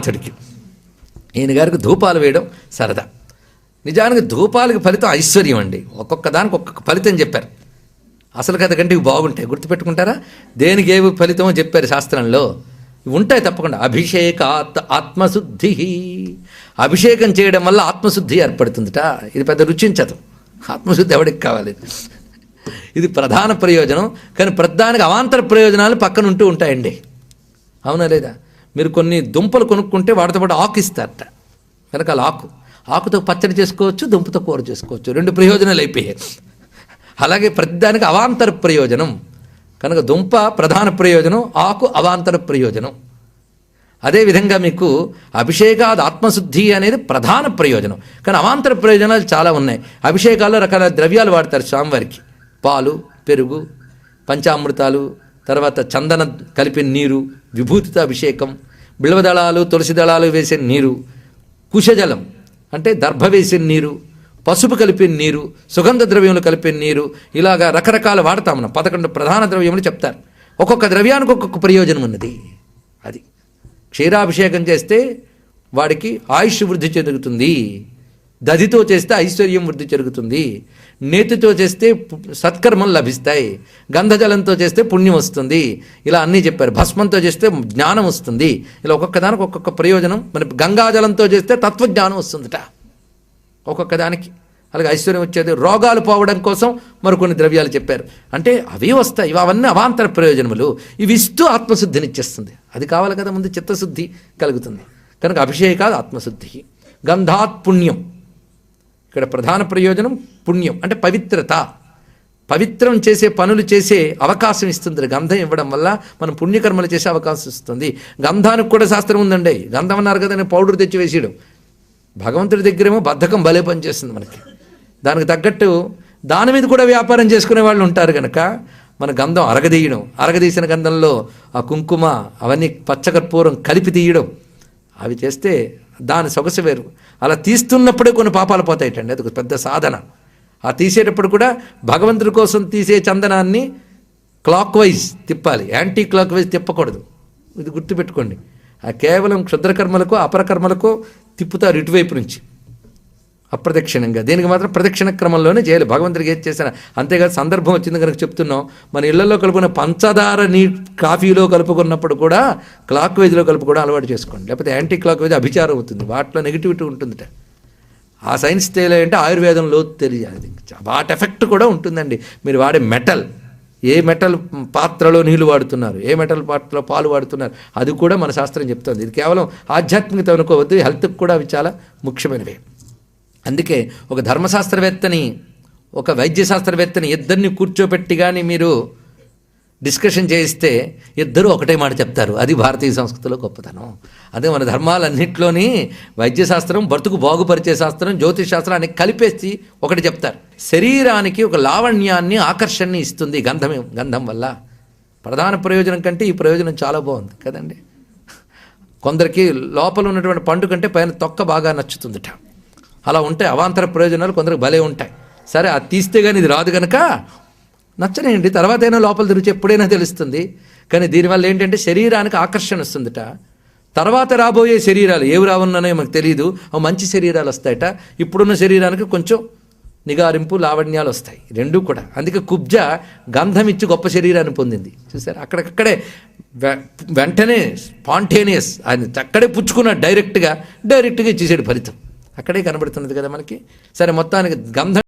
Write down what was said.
అతడికి ఈయన గారికి ధూపాలు వేయడం సరదా. నిజానికి ధూపాలకి ఫలితం ఐశ్వర్యం అండి. ఒక్కొక్క దానికి ఒక్కొక్క ఫలితం చెప్పారు. అసలు కథ కంటే ఇవి బాగుంటాయి. గుర్తుపెట్టుకుంటారా? దేనికి ఏవి ఫలితమో చెప్పారు శాస్త్రంలో. ఉంటాయి తప్పకుండా. అభిషేక ఆత్మశుద్ధి. అభిషేకం చేయడం వల్ల ఆత్మశుద్ధి ఏర్పడుతుందిట. ఇది పెద్ద రుచించదు. ఆత్మశుద్ధి ఎవడికి కావాలి? ఇది ప్రధాన ప్రయోజనం. కానీ ప్రధానికి అవాంతర ప్రయోజనాలు పక్కన ఉంటూ ఉంటాయండి. అవునా లేదా? మీరు కొన్ని దుంపలు కొనుక్కుంటే వాటితో పాటు ఆకు ఇస్తారట. వెనకాల ఆకు. ఆకుతో పచ్చడి చేసుకోవచ్చు దుంపతో కూర చేసుకోవచ్చు. రెండు ప్రయోజనాలు అయిపోయాయి. అలాగే ప్రతిదానికి అవాంతర ప్రయోజనం. కనుక దుంప ప్రధాన ప్రయోజనం ఆకు అవాంతర ప్రయోజనం. అదేవిధంగా మీకు అభిషేకాది ఆత్మశుద్ధి అనేది ప్రధాన ప్రయోజనం. కానీ అవాంతర ప్రయోజనాలు చాలా ఉన్నాయి. అభిషేకాల్లో రకాల ద్రవ్యాలు వాడతారు స్వామివారికి. పాలు పెరుగు పంచామృతాలు తర్వాత చందన కలిపిన నీరు విభూతితో అభిషేకం బిల్వదళాలు తులసి దళాలు వేసిన నీరు కుశజలం అంటే దర్భ వేసిన నీరు పసుపు కలిపిన నీరు సుగంధ ద్రవ్యములు కలిపిన నీరు ఇలాగా రకరకాల వాడతాం మనం. పదకొండు ప్రధాన ద్రవ్యములు చెప్తారు. ఒక్కొక్క ద్రవ్యానికి ఒక్కొక్క ప్రయోజనం ఉన్నది. అది క్షీరాభిషేకం చేస్తే వాడికి ఆయుష్ వృద్ధి చెందుతుంది. దదితో చేస్తే ఐశ్వర్యం వృద్ధి జరుగుతుంది నేతితో చేస్తే సత్కర్మం సత్కర్మలు లభిస్తాయి. గంధజలంతో చేస్తే పుణ్యం వస్తుంది. ఇలా అన్నీ చెప్పారు. భస్మంతో చేస్తే జ్ఞానం వస్తుంది. ఇలా ఒక్కొక్క దానికి ఒక్కొక్క ప్రయోజనం. మన గంగాజలంతో చేస్తే తత్వజ్ఞానం వస్తుందట. ఒక్కొక్క దానికి. అలాగే ఐశ్వర్యం వచ్చేది రోగాలు పోవడం కోసం మరికొన్ని ద్రవ్యాలు చెప్పారు. అంటే అవి వస్తాయి. అవన్నీ అవాంతర ప్రయోజనములు. ఇవి ఇస్తూ ఆత్మశుద్ధినిచ్చేస్తుంది అది కావాలి కదా. ముందు చిత్తశుద్ధి కలుగుతుంది. కనుక అభిషేకాలు ఆత్మశుద్ధి. గంధాత్ పుణ్యం. ఇక్కడ ప్రధాన ప్రయోజనం పుణ్యం అంటే పవిత్రత. పవిత్రం చేసే పనులు చేసే అవకాశం ఇస్తుంది. గంధం ఇవ్వడం వల్ల మనం పుణ్యకర్మలు చేసే అవకాశం ఇస్తుంది. గంధానికి కూడా శాస్త్రం ఉందండి. గంధం అన్నారు కదా పౌడర్ తెచ్చి వేసేయడం. భగవంతుడి దగ్గరేమో బద్ధకం భలే పనిచేస్తుంది మనకి. దానికి తగ్గట్టు దాని మీద కూడా వ్యాపారం చేసుకునే వాళ్ళు ఉంటారు కనుక మన గంధం అరగదీయడం. అరగదీసిన గంధంలో ఆ కుంకుమ అవన్నీ పచ్చకర్పూరం కలిపి తీయడం. అవి చేస్తే దాని సొగసు వేరు. అలా తీస్తున్నప్పుడే కొన్ని పాపాలు పోతాయిటండి. అది ఒక పెద్ద సాధన. ఆ తీసేటప్పుడు కూడా భగవంతుడి కోసం తీసే చందనాన్ని క్లాక్ వైజ్ తిప్పాలి. యాంటీ క్లాక్ వైజ్ తిప్పకూడదు. ఇది గుర్తుపెట్టుకోండి. ఆ కేవలం క్షుద్రకర్మలకు అపరకర్మలకు తిప్పుతారు ఇటువైపు నుంచి. అప్రదక్షిణంగా. దీనికి మాత్రం ప్రదక్షిణ క్రమంలోనే చేయాలి భగవంతుడికి ఏది చేసిన అంతేకాదు సందర్భం వచ్చింది కనుక చెప్తున్నాం. మన ఇళ్ళలో కలుపుకున్న పంచదార నీ కాఫీలో కలుపుకున్నప్పుడు కూడా క్లాక్ వైజ్లో కలుపు కూడా అలవాటు చేసుకోండి. లేకపోతే యాంటీ క్లాక్ వైజ్ అభిచారం అవుతుంది. వాటిలో నెగిటివిటీ ఉంటుందిట. ఆ సైన్స్ తెలియాలంటే ఆయుర్వేదంలో తెలియాలి. వాటి ఎఫెక్ట్ కూడా ఉంటుందండి. మీరు వాడే మెటల్. ఏ మెటల్ పాత్రలో నీళ్ళు వాడుతున్నారు? ఏ మెటల్ పాత్రలో పాలు వాడుతున్నారు? అది కూడా మన శాస్త్రం చెప్తుంది. ఇది కేవలం ఆధ్యాత్మికత అనుకోవద్దు. హెల్త్కి కూడా అవి చాలా ముఖ్యమైనవి. అందుకే ఒక ధర్మశాస్త్రవేత్తని ఒక వైద్య శాస్త్రవేత్తని ఇద్దరిని కూర్చోపెట్టి కానీ మీరు డిస్కషన్ చేయిస్తే ఇద్దరు ఒకటే మాట చెప్తారు. అది భారతీయ సంస్కృతిలో గొప్పతనం. అదే మన ధర్మాలన్నింటిలోని వైద్యశాస్త్రం బ్రతుకు బాగుపరిచే శాస్త్రం జ్యోతిష్ శాస్త్రాన్ని కలిపేసి ఒకటి చెప్తారు. శరీరానికి ఒక లావణ్యాన్ని ఆకర్షణని ఇస్తుంది గంధమే గంధం వల్ల. ప్రధాన ప్రయోజనం కంటే ఈ ప్రయోజనం చాలా బాగుంది కదండి? కొందరికి లోపల ఉన్నటువంటి పండు కంటే పైన తొక్క బాగా నచ్చుతుందిట. అలా ఉంటాయి అవాంతర ప్రయోజనాలు కొందరికి భలే ఉంటాయి. సరే అది తీస్తే కానీ ఇది రాదు కనుక నచ్చనేయండి. తర్వాత అయినా లోపల తిరిగి ఎప్పుడైనా తెలుస్తుంది. కానీ దీనివల్ల ఏంటంటే శరీరానికి ఆకర్షణ వస్తుందిట. తర్వాత రాబోయే శరీరాలు ఏవి రావున్నానో మాకు తెలియదు అవి మంచి శరీరాలు వస్తాయట. ఇప్పుడున్న శరీరానికి కొంచెం నిగారింపు లావణ్యాలు వస్తాయి. రెండూ కూడా. అందుకే కుబ్జ గంధం ఇచ్చి గొప్ప శరీరాన్ని పొందింది. చూసారు? అక్కడక్కడే వె- వెంటనే స్పాంటేనియస్ ఆయన అక్కడే పుచ్చుకున్నాడు డైరెక్ట్గా. డైరెక్ట్గా ఇచ్చేసాడు ఫలితం. అక్కడే కనబడుతున్నది కదా మనకి. సరే మొత్తానికి గంధం